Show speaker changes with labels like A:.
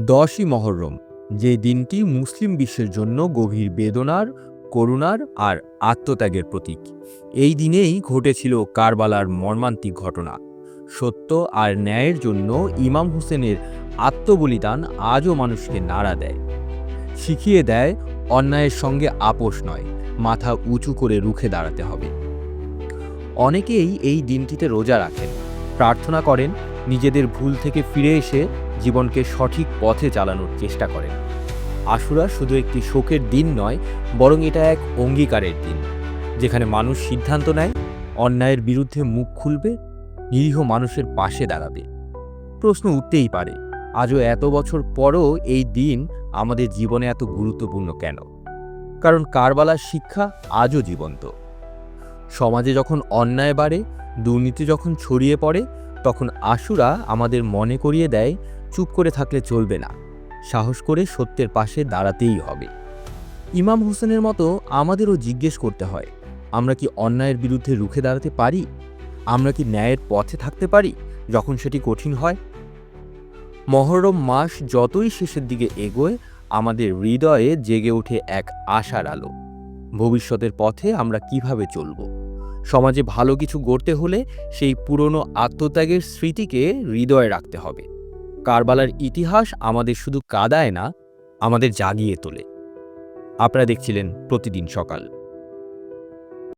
A: দশই মহরম, যে দিনটি মুসলিম বিশ্বের জন্য গভীর বেদনার, করুণার আর আত্মত্যাগের প্রতীক। এই দিনেই ঘটেছিল কারবালার মর্মান্তিক ঘটনা। সত্য আর ন্যায়ের জন্য ইমাম হোসেনের আত্মবলিদান আজও মানুষকে নাড়া দেয়। শিখিয়ে দেয়, অন্যায়ের সঙ্গে আপোষ নয়, মাথা উঁচু করে রুখে দাঁড়াতে হবে। অনেকেই এই দিনটিতে রোজা রাখেন, প্রার্থনা করেন নিজেদের ভুল থেকে ফিরে এসে জীবনকে সঠিক পথে চালানোর চেষ্টা করেন। আশুরা শুধু একটি শোকের দিন নয়, বরং এটা এক অঙ্গীকারের দিন, যেখানে মানুষ সিদ্ধান্ত নেয়, অন্যায়ের বিরুদ্ধে মুখ খুলবে, নিরীহ মানুষের পাশে দাঁড়াবে। প্রশ্ন উঠতেই পারে, আজও এত বছর পরও এই দিন আমাদের জীবনে এত গুরুত্বপূর্ণ কেন? কারণ কারবালার শিক্ষা আজও জীবন্ত। সমাজে যখন অন্যায় বাড়ে, দুর্নীতি যখন ছড়িয়ে পড়ে তখন আশুরা আমাদের মনে করিয়ে দেয়, চুপ করে থাকলে চলবে না। সাহস করে সত্যের পাশে দাঁড়াতেই হবে। ইমাম হোসেনের মতো আমাদেরও জিজ্ঞেস করতে হয়, আমরা কি অন্যায়ের বিরুদ্ধে রুখে দাঁড়াতে পারি? আমরা কি ন্যায়ের পথে থাকতে পারি যখন সেটি কঠিন হয়? মহরম মাস যতই শেষের দিকে এগোয়, আমাদের হৃদয়ে জেগে ওঠে এক আশার আলো। ভবিষ্যতের পথে আমরা কীভাবে চলব? সমাজে ভালো কিছু গড়তে হলে সেই পুরনো আত্মত্যাগের স্মৃতিকে হৃদয়ে রাখতে হবে। কারবালার ইতিহাস আমাদের শুধু কাদায় না, আমাদের জাগিয়ে তোলে। আপনারা দেখছিলেন প্রতিদিন সকাল।